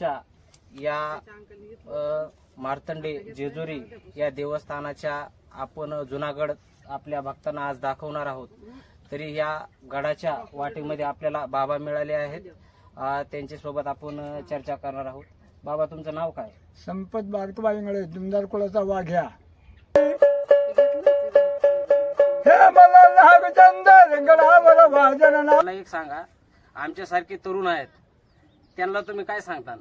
गावच्या या मार्तंडे जेजुरी या देवस्थानाच्या आपण जुनागड आपल्या भक्तांना आज दाखवणार आहोत. तरी या गडाच्या वाटेमध्ये आपल्याला बाबा मिळाले आहेत. त्यांच्यासोबत आपण चर्चा करणार आहोत. बाबा तुमचं नाव काय? संपत बारकबाईंकडे दुमदार कुळाचा वाघ्या हे मला एक सांगा आमच्यासारखे तरुण आहेत. त्यांना तुम्ही काय सांगता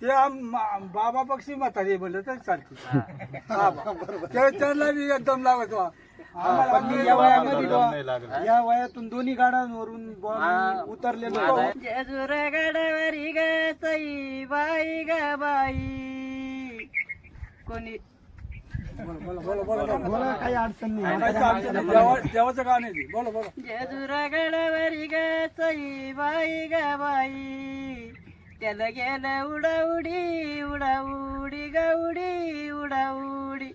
ते आम- आम- बाबा पक्षी म्हातारे म्हणलं तर चालते हा बा. ते त्यांना बी एकदम लागत आम्हाला मी या वयामध्ये या वयातून दोन्ही गाड्यांवरून हा. मी उतरलेलो माझा- आहे. जेजुर गडावरी ग सई बाई ग बाई कोणी बोला बोला बोला बोला काही अडचण नाही. काहीच अडचण नाही. देवा- देवाचं गाणं आहे ते. बोला बोला. जेजुर गडावरी ग सई बाई ग बाई. त्याला गेलं उडाउडी उडाउडी ग उडी उडाउडी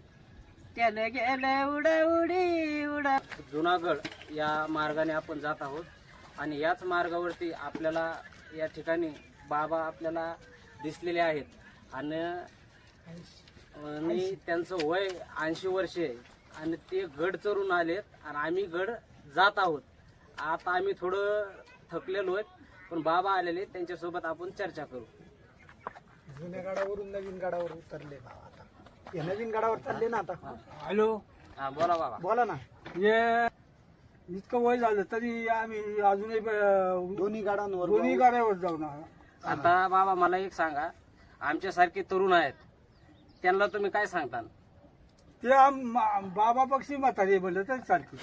त्याला गेलं उडाउडी उडा जुनागड या मार्गाने आपण जात आहोत. आणि याच मार्गावरती आपल्याला या ठिकाणी बाबा आपल्याला दिसलेले आहेत. आणि आणि त्यांचं वय ऐंशी वर्षे आहे. आणि ते गड चरून आलेत. आणि आम्ही गड जात आहोत. आता आम्ही थोडं थकलेलो आहेत पण बाबा आलेले त्यांच्यासोबत आपण चर्चा करू. जुन्या गाडावरून नवीन गाडावर उतरले आता. हे नवीन गाडावर चालले ना आता. हॅलो. हा बोला बाबा. बोला ना. हे इतकं वय झालं तरी आम्ही अजूनही ब- दोन्ही गाड्यांवर दोन्ही गाड्यावर जाऊ ना. आता बाबा मला एक सांगा. आमच्यासारखे तरुण आहेत. त्यांना तुम्ही काय सांगता ते आम- बाबा पक्षी म्हातारे म्हणलं तर चालते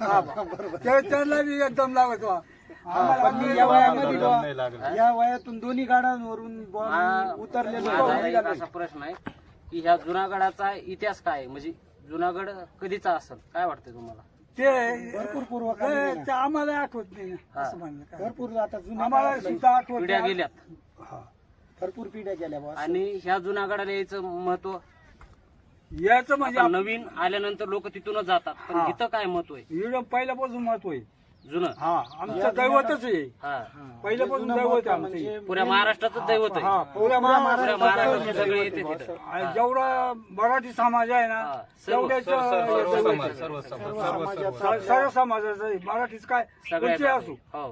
हा बा. ते त्यांना बी एकदम लागत वा आम्हाला पण मी या वयामध्ये बुवा, या वयातून दोन्ही गाड्यांवरून हा. मी उतरलेलो माझा. एक असा प्रश्न आहे की ह्या जुनागडाचा इतिहास काय आहे? म्हणजे जुनागड कधीचा असेल काय वाटतं तुम्हाला ते भरपूर पूर्व ते ते आम्हाला आठवत नाही ना असं म्हणलं काय भरपूर आता आम्हाला सुद्धा आठवत पिढ्या नाही. गेल्यात हा. भरपूर पिढ्या गेल्या बुवा आणि ह्या जुनागडाला यायचं महत्त्व याचं म्हणजे नवीन आल्यानंतर लोक तिथूनच जातात पण हा. इथं काय महत्त्व आहे इकडं पहिल्यापासून महत्त्व आहे जुनं हा आमचं दैवतच आहे हा पहिल्यापासून जुनं दैवत आहे म्हणजे आमचं पुऱ्या महाराष्ट्राचं दैवत हा आहे पुऱ्या पुऱ्या महाराष्ट्रात महाराष्ट्रात सगळे येते तिथं आणि जेवढा मराठी समाज आहे ना हा. सर्व- तेवढ्याच सर्व समाजाचं आहे. मराठीच काय कोणते सगळ्यात असू हो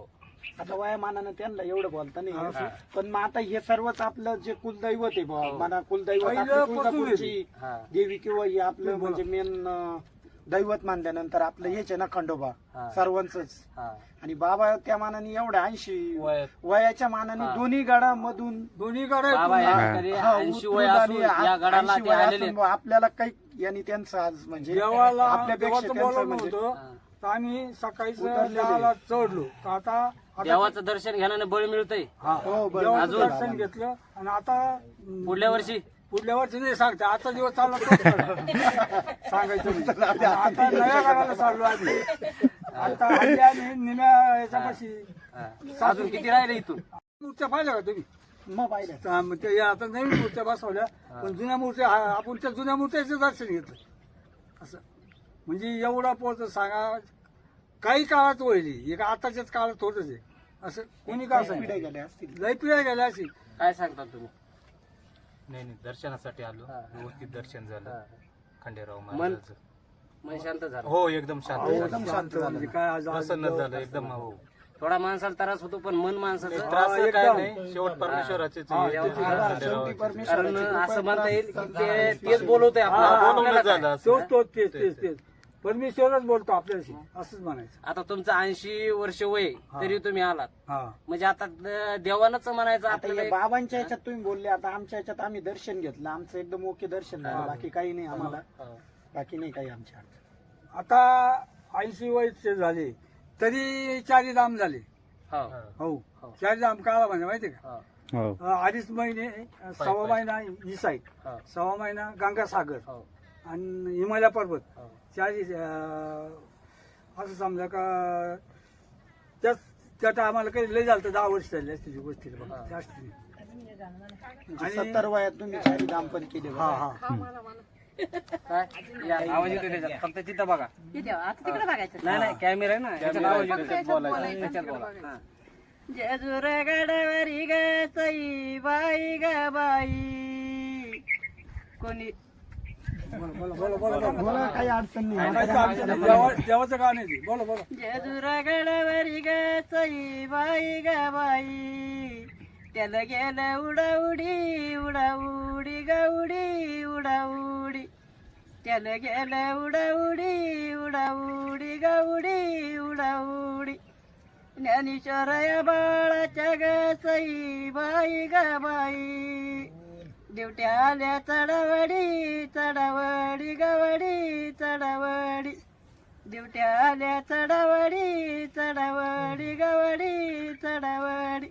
आता वयामानानं त्यांना एवढं बोलता नाही पण मग आता हे सर्वच आपलं जे कुलदैवत आहे बुवा मला कुलदैवत आपली तुळजापूरची हा देवी किंवा हे आपलं म्हणजे मेन दैवत मानल्यानंतर आपलं हेच आहे ना खंडोबा हा. सर्वांच हा आणि बाबा त्या मानाने एवढ्या ऐंशी. वयाच्या मानाने हा. दोन्ही गडामधून दोन्ही गाड्या बाबा या आहेत. ठिकाणी हा, ऐंशी उतरून वय आणि असून या गडाला 80 ते वय आलेले असून बुवा आपल्याला काही यांनी त्यांचं आज म्हणजे देवाला आपल्यापेक्षा देवाचं त्यांचं बोलावलं म्हणजे होतं हा. तर आम्ही उतरलेले. दहाला चढलो तर आता- देवाचं दर्शन घेण्याने बळ मिळतंय हा. हो, बरं. अजून? दर्शन घेतलं आणि आता पुढल्या वर्षी पुढल्या वर्षी नाही सांगते आता दिवस चालला तोच. सांगायचं नाही. आता नव्या गावाला चाललो आम्ही आता हल्ली आम्ही निम्या याच्यापाशी. अजून किती राहिले इथून मूर्त्या पाहिल्या का तुम्ही मग पाहिलं हा, मग ते या आता नवीन मूर्त्या बसवल्या पण जुन्या मूर्त्या हा, आपण त्या जुन्या मूर्त्याचं दर्शन घेतलं असं म्हणजे एवढा पोहोच सांगा काही काळात वळली हे. का आताच्याच काळात होतच आहे असं कोणी का पिढ्या सांगितलं? गेल्या असतील. लय पिढ्या गेल्या असेल काय सांगता तुम्ही? नाही नाही दर्शनासाठी आलो. हा. व्यवस्थित दर्शन झालं. खंडेराव मन महाराजांचं. मन शांत झालं. हो एकदम शांत एकदम झालं. शांत झालं. म्हणजे काय आज प्रसन्न झालं एकदम हो. थोडा माणसाला त्रास होतो पण मन माणसाचं त्रास हा, काय. नाही. शेवट परमेश्वराचेच हा, आहे. शेवटी खंडेरावाची. कारण असं म्हणता येईल की त्रास- ते तेच बोलवतंय हा, हा, आपल्याला? झालं तोच असं. तोच तेच तेच. तेच. परमेश्वरच बोलतो आपल्याशी असंच म्हणायचं. आता तुमचं ऐंशी वर्ष वय तरी तुम्ही आलात. हा. म्हणजे आता द- देवानंच म्हणायचं आता आपल्याला हे एक- बाबांच्या याच्यात तुम्ही बोलले आता आमच्या याच्यात आम्ही दर्शन घेतलं. आमचं एकदम ओके दर्शन झालं. बाकी काही नाही आम्हाला. हा. बाकी नाही काही आमच्या अडचण. आता ऐंशी वयचे झाले तरी चारी दाम झाले. हो. हो. हो. चारी दाम काला म्हणजे माहिती का? हो. अडीच महिने सव्वा महिना ही साईड हो. सव्वा महिना गंगासागर. हो. आणि हिमालय पर्वत. चारी असं समजा का त्याच त्या टायमाला काही लय झालं दहा वर्ष झाली असते गोष्टीला बघा हा. जास्त सत्तर वयात तुम्ही चारी दाम पण केले हा. हा. काय? या, आवाज येतो त्याच्यात. फक्त तिथं बघा. किती आता तिकडे बघायचं. नाही नाही कॅमेरा आहे ना. याच्यात आवाज येतो त्याच्यात बोला. हा. जेजूर गडवरी ग सई बाई ग बाई. कोणी बोला बोला बोला बोला मला काही अडचण नाही देवाचं गाणं आहे. बोला बोला. जेजूर गडवरी ग सई बाई ग बाई. त्याला गेलं उडा उडी उडा उडी ग उडी उडा उडी त्याला गेलं उडा उडी उडा उडी ग उडी उडा उडी ज्ञानेश्वर या बाळाच्या ग सई बाई ग बाई. देवट्या आल्या चढावडी चढावडी गवडी चढावडी. देवट्या आल्या चढावडी चढावडी गवडी चढावडी.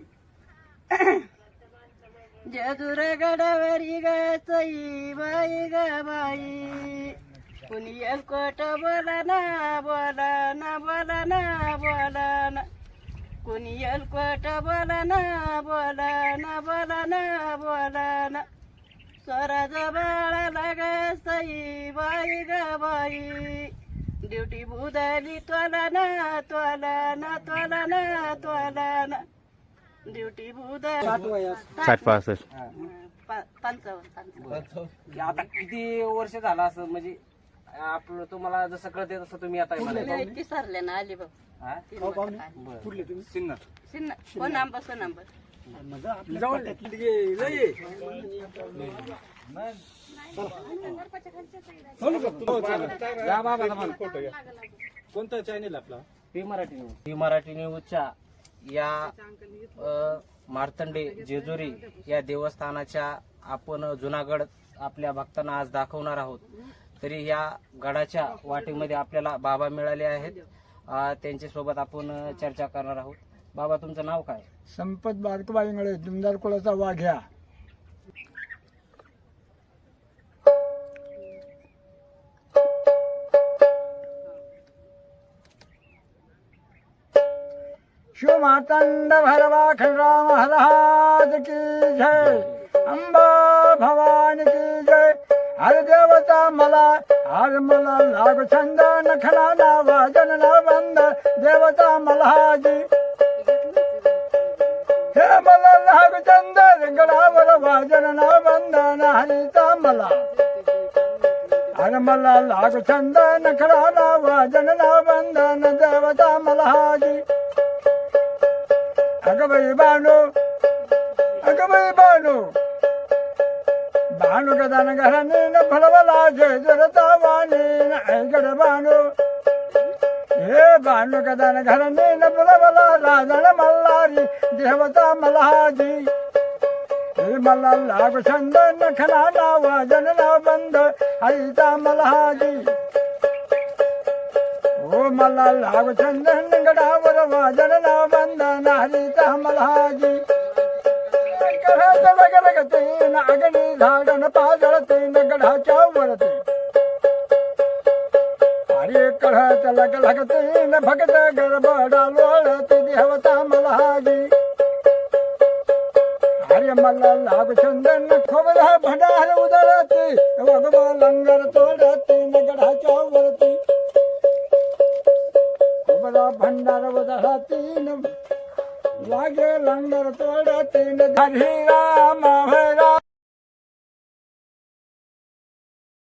जदुर गडावरी ग सई बाई ग बाई. कुणी एकट बोला ना बोला ना बोला ना बोला ना कुणी कोट बोला ना बोला ना बोला ना बोला ना स्वराज बाळाला ग सई बाई ग बाई. ड्युटी बुदाली त्वाला ना त्वाला ना त्वाला ना त्वाला ना. ड्युटी बुदा साठ पासष्ट पंचावन्न पंचावन्न. की आता किती वर्ष झालं असं? म्हणजे आपलं तुम्हाला जसं कळते तसं तुम्ही आता म्हणाले. इतकी सरले ना आली बघ हा? तीन वर्ष आली. कुठले तुम्ही. सिन्नर. शिन्न कोण नंबर सो नंबर बाबा. कोणता चॅनेल आपला? P Marathi news P Marathi न्यूजच्या या अ, मार्तंडे जेजुरी या देवस्थानाच्या आपण जुनागड आपल्या भक्तांना आज दाखवणार आहोत. तरी या गडाच्या वाटेमध्ये आपल्याला बाबा मिळाले आहेत. अ, त्यांच्यासोबत आपण चर्चा करणार आहोत. बाबा तुमचं नाव काय? संपत बारकबाईंकडे दुमदार कुळाचा वाघ्या. शिवमातंड भरवा खंडराम हरहाद की जय। अंबा भवानी की जय। हर देवता मला हर मला लाग छंद नखला ना वाजन ना बंद देवता मल्हाजी मला चंद गडावर वाजन ना बंधन हरिता मला अरे मला लाग चंद नखरा ना वाजन ना बंधन देवता मल्हाजी अगं बाई बानो अगं बाई बानो बाणू गदान घराने न फलवला हे बाणू गदान घराने न फलवला राजन मल्हारी देवता मल्हाजी हे मला लाग छंद नखना ना वाजन ना बंद हरिता मल्हाजी ओ मला लाग छंद गडावर वाजन ना बंद हरिता मल्हाजी लगते नागणी झाडन पाजळते गडाच्या वरती अरे कळत लग लगते न भगत गडबडा लोळती देवता मल्हाजी अरे मला लाग चंदन खोबरा भंडार उदळते वगवा लंगर तोडते नगडाच्या वरती खोबरा भंडार उदळते न लागे लंगर तोडते न हरी राम हरी राम